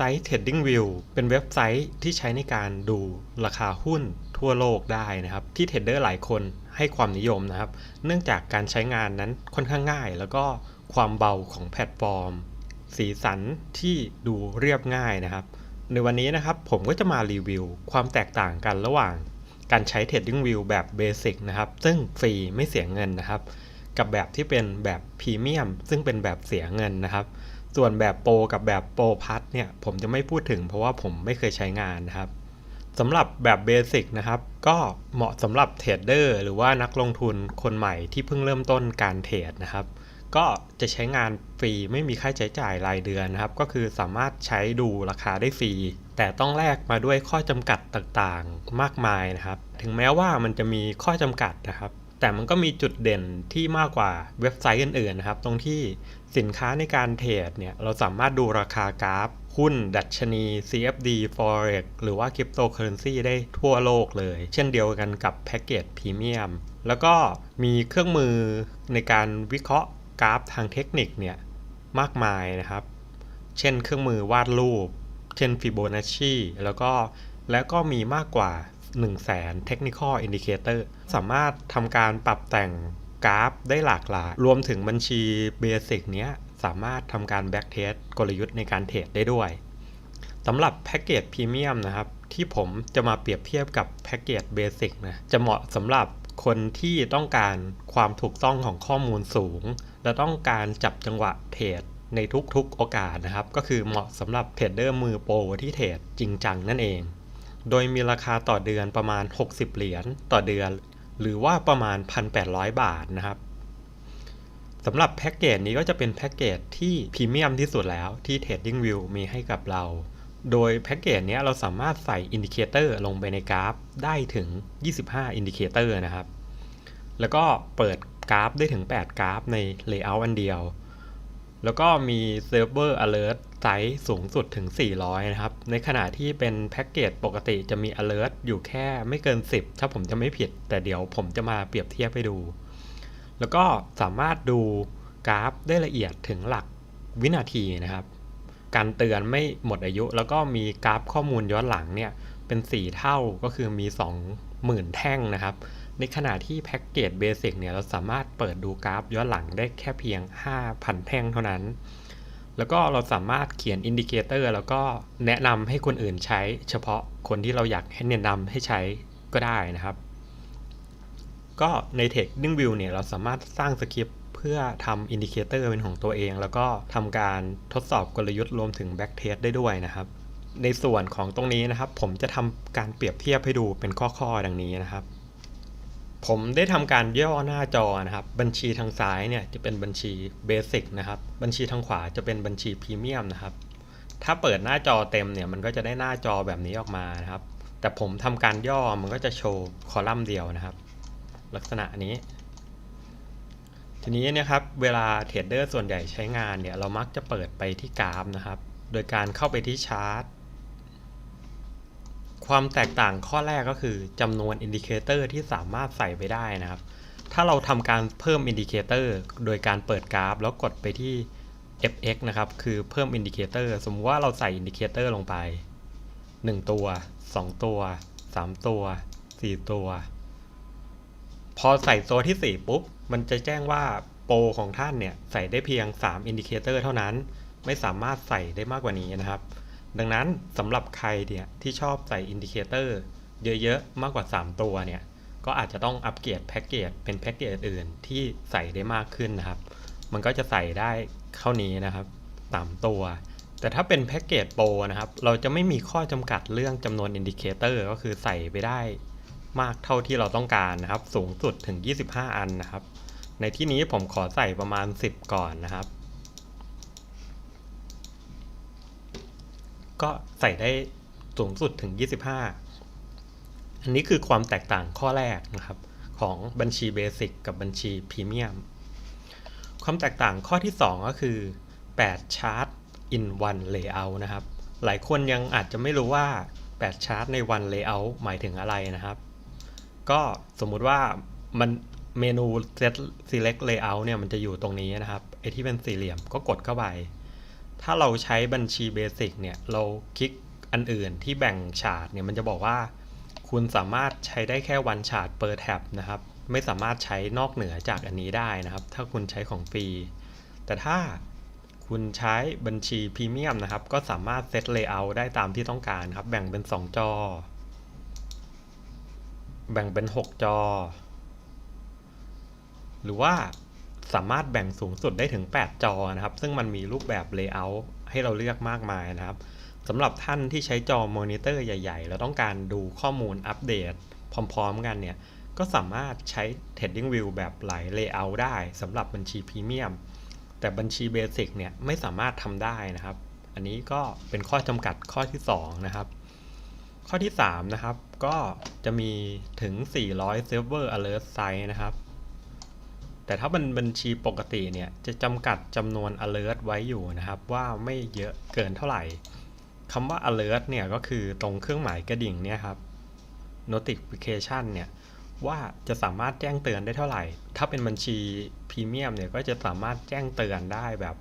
ไซต์ TradingView เป็นเว็บไซต์ที่ใช้ในการดูราคาหุ้นทั่วโลกได้นะครับ ที่เทรดเดอร์หลายคนให้ความนิยมนะครับ เนื่องจากการใช้งานนั้นค่อนข้างง่าย แล้วก็ความเบาของแพลตฟอร์ม สีสันที่ดูเรียบง่ายนะครับ ในวันนี้นะครับผมก็จะมารีวิว ความแตกต่างกันระหว่าง การใช้ TradingView แบบเบสิกนะครับ ซึ่งฟรีไม่เสียเงินนะครับ กับแบบที่เป็นแบบพรีเมียมซึ่งเป็นแบบเสียเงินนะครับ ส่วนแบบโปรกับแบบโปรพัทเนี่ยผมจะไม่พูดถึงเพราะว่าผมไม่เคยใช้งานนะครับสำหรับแบบเบสิกนะครับก็เหมาะสำหรับเทรดเดอร์หรือว่านักลงทุนคนใหม่ที่เพิ่งเริ่มต้นการเทรดนะครับ ก็จะใช้งานฟรีไม่มีค่าใช้จ่ายรายเดือนนะครับ ก็คือสามารถใช้ดูราคาได้ฟรี แต่ต้องแลกมาด้วยข้อจำกัดต่างๆมากมายนะครับ ถึงแม้ว่ามันจะมีข้อจำกัดนะครับ แต่มันก็มีจุดเด่นที่มากกว่าเว็บไซต์อื่นๆนะครับ ตรงที่สินค้าในการเทรดเนี่ยเราสามารถดูราคากราฟ หุ้น ดัชนี CFD Forex หรือว่าคริปโตเคอเรนซีได้ทั่วโลกเลย เช่นเดียวกันกับแพ็กเกจพรีเมียมแล้วก็มีเครื่องมือในการวิเคราะห์กราฟทางเทคนิคเนี่ยมากมายนะครับ เช่นเครื่องมือวาดรูป เช่น Fibonacci แล้วก็แล้วก็มีมากกว่า 1 0 0 0 0แสน Technical Indicator สามารถทำการปรับแต่งกราฟได้หลากหลาย รวมถึงบัญชีเบสิกเนี้ยสามารถทำการแบ็กเทสกลยุทธ์ในการเทรดได้ด้วยสำหรับแพ็กเกจพรีเมียมนะครับ ที่ผมจะมาเปรียบเทียบกับแพ็กเกจเบสิกนะจะเหมาะสำหรับคนที่ต้องการความถูกต้องของข้อมูลสูง และต้องการจับจังหวะเทรดในทุกๆโอกาสนะครับ ก็คือเหมาะสำหรับเทรดเดอร์มือโปรที่เทรดจริงจังนั่นเอง โดยมีราคาต่อเดือนประมาณ 60 เหรียญต่อเดือน หรือว่าประมาณ 1,800 บาทนะครับสำหรับแพ็กเกจนี้ก็จะเป็นแพ็กเกจที่พรีเมียมที่สุดแล้วที่ TradingView มีให้กับเรา โดยแพ็กเกจนี้เราสามารถใส่อินดิเคเตอร์ลงไปในกราฟได้ถึง 25 อินดิเคเตอร์นะครับ แล้วก็เปิดกราฟได้ถึง 8 กราฟใน Layout อันเดียว แล้วก็มี Server Alert ไซส์สูงสุดถึง 400 นะครับ ในขณะที่เป็นแพ็กเกจปกติจะมี Alert อยู่แค่ไม่เกิน 10 ถ้าผมจะไม่ผิด แต่เดี๋ยวผมจะมาเปรียบเทียบให้ดู แล้วก็สามารถดูกราฟได้ละเอียดถึงหลักวินาทีนะครับ การเตือนไม่หมดอายุ แล้วก็มีกราฟข้อมูลย้อนหลังเนี่ยเป็น 4 เท่าก็คือมี 20,000 แท่งนะครับ ในขณะที่แพ็กเกจเบสิกเนี่ยเราสามารถเปิดดูกราฟย้อนหลังได้แค่เพียง 5,000 แท่งเท่านั้น แล้วก็เราสามารถเขียนอินดิเคเตอร์แล้วก็แนะนำให้คนอื่นใช้ เฉพาะคนที่เราอยากให้แนะนำให้ใช้ก็ได้นะครับ ก็ใน TradingView เนี่ยเราสามารถสร้างสคริปต์เพื่อทำอินดิเคเตอร์เป็นของตัวเอง แล้วก็ทำการทดสอบกลยุทธ์รวมถึงแบ็กเทสได้ด้วยนะครับ ในส่วนของตรงนี้นะครับ ผมจะทำการเปรียบเทียบให้ดูเป็นข้อๆดังนี้นะครับ ผมได้ทำการย่อหน้าจอนะครับ บัญชีทางซ้ายเนี่ยจะเป็นบัญชีเบสิกนะครับ บัญชีทางขวาจะเป็นบัญชีพรีเมียมนะครับ ถ้าเปิดหน้าจอเต็มเนี่ยมันก็จะได้หน้าจอแบบนี้ออกมานะครับ แต่ผมทำการย่อมันก็จะโชว์คอลัมน์เดียวนะครับ ลักษณะนี้ ทีนี้นี่ยครับเวลาเทรดเดอร์ส่วนใหญ่ใช้งานเนี่ยเรามักจะเปิดไปที่กราฟนะครับ โดยการเข้าไปที่ชาร์ต ความแตกต่างข้อแรกก็คือจำนวนอินดิเคเตอร์ที่สามารถใส่ไปได้นะครับ ถ้าเราทำการเพิ่มอินดิเคเตอร์โดยการเปิดกราฟ แล้วกดไปที่ fx นะครับ คือเพิ่มอินดิเคเตอร์สมมติว่าเราใส่อินดิเคเตอร์ลงไป 1 ตัว 2 ตัว 3 ตัว 4 ตัว พอใส่ตัวที่ 4 ปุ๊บ มันจะแจ้งว่าโปรของท่านเนี่ย ใส่ได้เพียง 3 อินดิเคเตอร์เท่านั้น ไม่สามารถใส่ได้มากกว่านี้นะครับ ดังนั้นสำหรับใครเนี่ยที่ชอบใส่อินดิเคเตอร์เยอะๆ มากกว่า 3 ตัวเนี่ย ก็อาจจะต้องอัปเกรดแพ็กเกจเป็นแพ็กเกจอื่นที่ใส่ได้มากขึ้นนะครับ มันก็จะใส่ได้เท่านี้นะครับ 3 ตัว แต่ถ้าเป็นแพ็กเกจโปรนะครับ เราจะไม่มีข้อจำกัดเรื่องจำนวนอินดิเคเตอร์ก็คือใส่ไปได้มากเท่าที่เราต้องการนะครับ สูงสุดถึง 25 อันนะครับ ในที่นี้ผมขอใส่ประมาณ 10 ก่อนนะครับ ก็ใส่ได้สูงสุดถึง 25 อันนี้คือความแตกต่างข้อแรกนะครับ ของบัญชีเบสิกกับบัญชีพรีเมียม ความแตกต่างข้อที่ 2 ก็คือ 8 ชาร์ต in one layout นะครับ หลายคนยังอาจจะไม่รู้ว่า 8 ชาร์ตใน one layout หมายถึงอะไรนะครับ ก็สมมุติว่ามันเมนู set select layout เนี่ยมันจะอยู่ตรงนี้นะครับไอที่เป็นสี่เหลี่ยมก็กดเข้าไป ถ้าเราใช้บัญชีเบสิกเนี่ยเราคลิกอันอื่นที่แบ่งฉาดเนี่ยมันจะบอกว่า คุณสามารถใช้ได้แค่วันฉาดเปิดแท็บนะครับไม่สามารถใช้นอกเหนือจากอันนี้ได้นะครับ ถ้าคุณใช้ของฟรี แต่ถ้าคุณใช้บัญชีพรีเมียมนะครับ ก็สามารถเซตเลเยอร์ได้ตามที่ต้องการครับ แบ่งเป็น 2 จอ แบ่งเป็น 6 จอ หรือว่า สามารถแบ่งสูงสุดได้ถึง 8 จอนะครับ ซึ่งมันมีรูปแบบ Layout ให้เราเลือกมากมายนะครับสำหรับท่านที่ใช้จอมอนิเตอร์ใหญ่ๆ แล้วต้องการดูข้อมูลอัปเดตพร้อมๆกันเนี่ย ก็สามารถใช้ Trading View แบบหลาย Layout ได้สำหรับบัญชีพรีเมียม แต่บัญชีเบสิกเนี่ยไม่สามารถทำได้นะครับ อันนี้ก็เป็นข้อจำกัดข้อที่ 2 นะครับ ข้อที่ 3 นะครับ ก็จะมีถึง 400 Server Alert Site นะครับ แต่ถ้าเป็นบัญชีปกติเนี่ยจะจำกัดจำนวน alert ไว้อยู่นะครับว่าไม่เยอะเกินเท่าไหร่คำว่า alert เนี่ยก็คือตรงเครื่องหมายกระดิ่งเนี่ยครับ notification เนี่ยว่าจะสามารถแจ้งเตือนได้เท่าไหร่ ถ้าเป็นบัญชีพรีเมียมเนี่ยก็จะสามารถแจ้งเตือนได้แบบ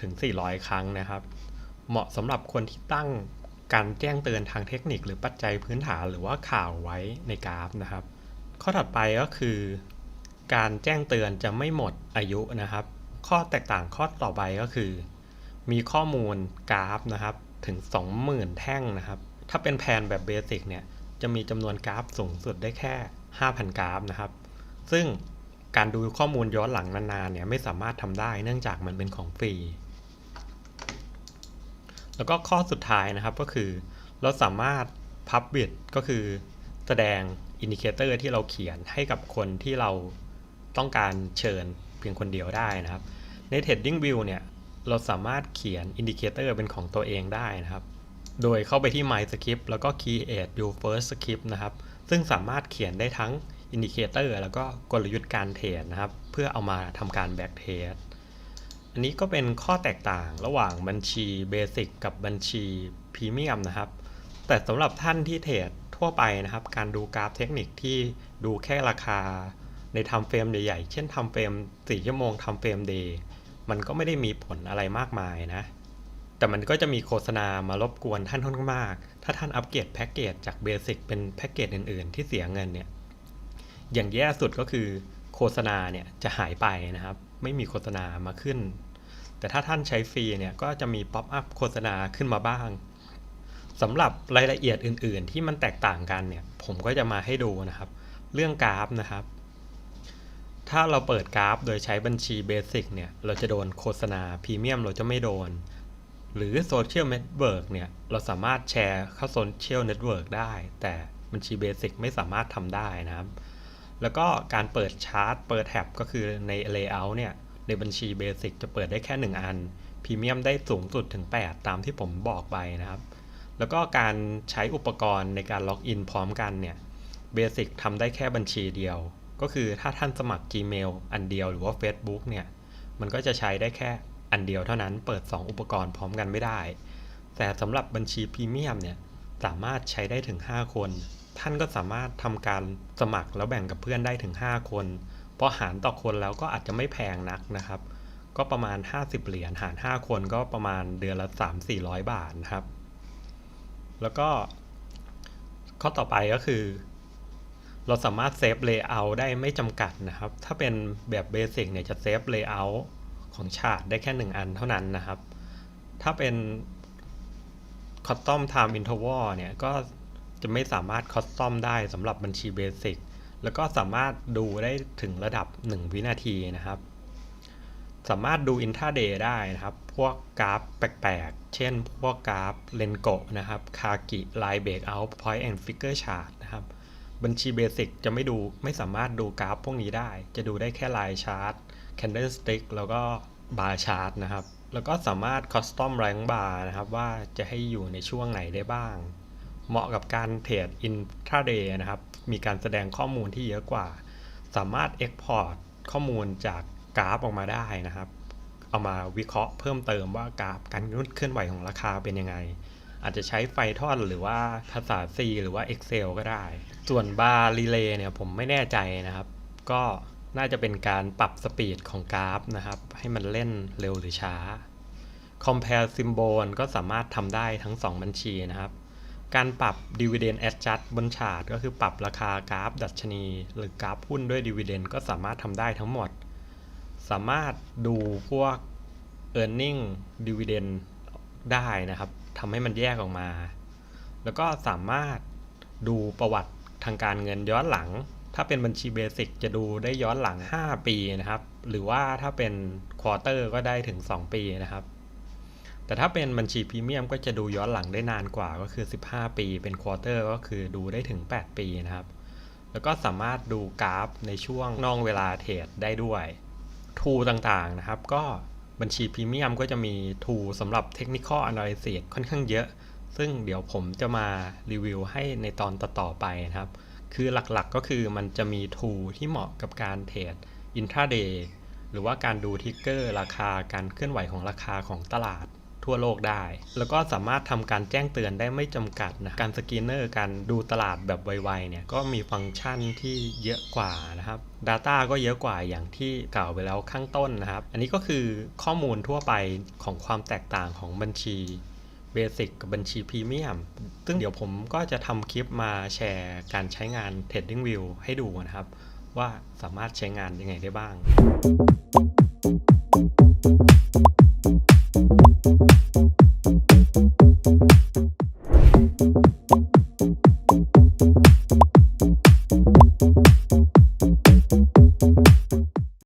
ถึง 400 ครั้งนะครับ เหมาะสำหรับคนที่ตั้งการแจ้งเตือนทางเทคนิคหรือปัจจัยพื้นฐานหรือว่าข่าวไว้ในกราฟนะครับ ข้อถัดไปก็คือ การแจ้งเตือนจะไม่หมดอายุนะครับ ข้อแตกต่างข้อต่อไปก็คือ มีข้อมูลกราฟนะครับถึง 20,000 แท่งนะครับ ถ้าเป็นแผนแบบเบสิกเนี่ยจะมีจำนวนกราฟสูงสุดได้แค่ 5,000 กราฟนะครับ ซึ่งการดูข้อมูลย้อนหลังนานๆเนี่ยไม่สามารถทำได้เนื่องจากมันเป็นของฟรี แล้วก็ข้อสุดท้ายนะครับก็คือ เราสามารถ Publish ก็คือแสดงอินดิเคเตอร์ที่เราเขียนให้กับคนที่เรา ต้องการเชิญเพียงคนเดียวได้นะครับ ใน Trading View เนี่ยเราสามารถเขียนอินดิเคเตอร์เป็นของตัวเองได้นะครับ โดยเข้าไปที่ My Script แล้วก็ Create Your First Script นะครับ ซึ่งสามารถเขียนได้ทั้งอินดิเคเตอร์แล้วก็กลยุทธ์การเทรดนะครับ เพื่อเอามาทำการแบ็กเทสอันนี้ก็เป็นข้อแตกต่างระหว่างบัญชีเบสิกกับบัญชีพรีเมียมนะครับ แต่สำหรับท่านที่เทรดทั่วไปนะครับ การดูกราฟเทคนิคที่ดูแค่ราคา ในทำเฟรมใหญ่ๆ เช่นทำเฟรม4ชั่วโมงทำเฟรมเดย์มันก็ไม่ได้มีผลอะไรมากมายนะ แต่มันก็จะมีโฆษณามารบกวนท่านค่อนข้างมาก ถ้าท่านอัปเกรดแพ็กเกจจากเบสิกเป็นแพ็กเกจอื่นๆ ที่เสียเงินเนี่ย อย่างแย่สุดก็คือโฆษณาเนี่ยจะหายไปนะครับ ไม่มีโฆษณามาขึ้น แต่ถ้าท่านใช้ฟรีเนี่ยก็จะมีป๊อปอัพโฆษณาขึ้นมาบ้างสำหรับรายละเอียดอื่น ๆ ที่มันแตกต่างกันเนี่ย ผมก็จะมาให้ดูนะครับ เรื่องกราฟนะครับ ถ้าเราเปิดกราฟโดยใช้บัญชีเบสิกเนี่ย เราจะโดนโฆษณาพรีเมียมเราจะไม่โดน หรือโซเชียลเน็ตเวิร์กเนี่ย เราสามารถแชร์เข้าโซเชียลเน็ตเวิร์กได้ แต่บัญชีเบสิกไม่สามารถทำได้นะครับ แล้วก็การเปิดชาร์ตเปิดแท็บก็คือใน Layout เนี่ย ในบัญชีเบสิกจะเปิดได้แค่ 1 อันพรีเมียมได้สูงสุดถึง 8 ตามที่ผมบอกไปนะครับ แล้วก็การใช้อุปกรณ์ในการล็อกอินพร้อมกันเนี่ยเบสิกทำได้แค่บัญชีเดียว ก็คือถ้าท่านสมัคร Gmail อันเดียวหรือว่า Facebook เนี่ย มันก็จะใช้ได้แค่อันเดียวเท่านั้น เปิด 2 อุปกรณ์พร้อมกันไม่ได้ แต่สำหรับบัญชีพรีเมียมเนี่ย สามารถใช้ได้ถึง 5 คน ท่านก็สามารถทำการสมัครแล้วแบ่งกับเพื่อนได้ถึง 5 คนพอหารต่อคนแล้วก็อาจจะไม่แพงนักนะครับ ก็ประมาณ 50 เหรียญหาร 5 คนก็ประมาณเดือนละ 3-400 บาทนะครับ แล้วก็ข้อต่อไปก็คือ เราสามารถเซฟเลเยอร์ได้ไม่จำกัดนะครับ ถ้าเป็นแบบเบสิกเนี่ยจะเซฟเลเยอร์ของชาร์ตได้แค่ 1 อันเท่านั้นนะครับ ถ้าเป็นคอสตอมไทม์อินเทอร์วอลเนี่ยก็จะไม่สามารถคอสตอมได้สำหรับบัญชีเบสิกแล้วก็สามารถดูได้ถึงระดับ 1 วินาทีนะครับ สามารถดูอินทาเดย์ได้นะครับ พวกกราฟแปลกๆ เช่นพวกกราฟเลนโกะนะครับ คากิไลน์เบรกเอาท์พอยต์แอนด์ฟิกเกอร์ชาร์ต บัญชีเบสิกจะไม่ดูไม่สามารถดูกราฟพวกนี้ได้ จะดูได้แค่ลน์ชาร์ตแคนเดลสติ๊กแล้วก็บาร์ชาร์ตนะครับ แล้วก็สามารถคอสตอมแรงบาร์นะครับ ว่าจะให้อยู่ในช่วงไหนได้บ้าง เหมาะกับการเทรดอินทราเดย์นะครับ มีการแสดงข้อมูลที่เยอะกว่า สามารถเอ็กพอร์ตข้อมูลจากกราฟออกมาได้นะครับ เอามาวิเคราะห์เพิ่มเติมว่ากราฟการเคลื่อนไหวของราคาเป็นยังไง อาจจะใช้ไฟทอนหรือว่าภาษา C หรือว่า Excel ก็ได้ ส่วนบาร์รีเลย์เนี่ยผมไม่แน่ใจนะครับ ก็น่าจะเป็นการปรับสปีดของกราฟนะครับ ให้มันเล่นเร็วหรือช้า compare symbol ก็สามารถทำได้ทั้ง 2 บัญชีนะครับ การปรับ dividend adjust บนชาร์ตก็คือปรับราคากราฟ ดัชนี หรือกราฟหุ้นด้วย dividend ก็สามารถทำได้ทั้งหมด สามารถดูพวก earning dividend ได้นะครับ ทำให้มันแยกออกมา แล้วก็สามารถดูประวัติทางการเงินย้อนหลัง ถ้าเป็นบัญชีเบสิกจะดูได้ย้อนหลัง 5 ปีนะครับ หรือว่าถ้าเป็นควอเตอร์ก็ได้ถึง 2 ปีนะครับ แต่ถ้าเป็นบัญชีพรีเมียมก็จะดูย้อนหลังได้นานกว่าก็คือ 15 ปี เป็นควอเตอร์ก็คือดูได้ถึง 8 ปีนะครับ แล้วก็สามารถดูกราฟในช่วงนอกเวลาเทรดได้ด้วยทูต่างๆนะครับ ก็ บัญชีพรีเมียมก็จะมีทูสำหรับ Technical Analysis ค่อนข้างเยอะ ซึ่งเดี๋ยวผมจะมารีวิวให้ในตอนต่อๆไปนะครับ คือหลักๆก็คือมันจะมีทูที่เหมาะกับการเทรด intraday หรือว่าการดูทิกเกอร์ราคาการเคลื่อนไหวของราคาของตลาด ทั่วโลกได้ แล้วก็สามารถทำการแจ้งเตือนได้ไม่จำกัดนะการสกรีนเนอร์การดูตลาดแบบไวๆเนี่ยก็มีฟังก์ชันที่เยอะกว่านะครับ Data ก็เยอะกว่าอย่างที่กล่าวไปแล้วข้างต้นนะครับ อันนี้ก็คือข้อมูลทั่วไปของความแตกต่างของบัญชีเบสิกกับบัญชีพรีเมียม ซึ่งเดี๋ยวผมก็จะทำคลิปมาแชร์การใช้งาน TradingView ให้ดูนะครับ ว่าสามารถใช้งานยังไงได้บ้าง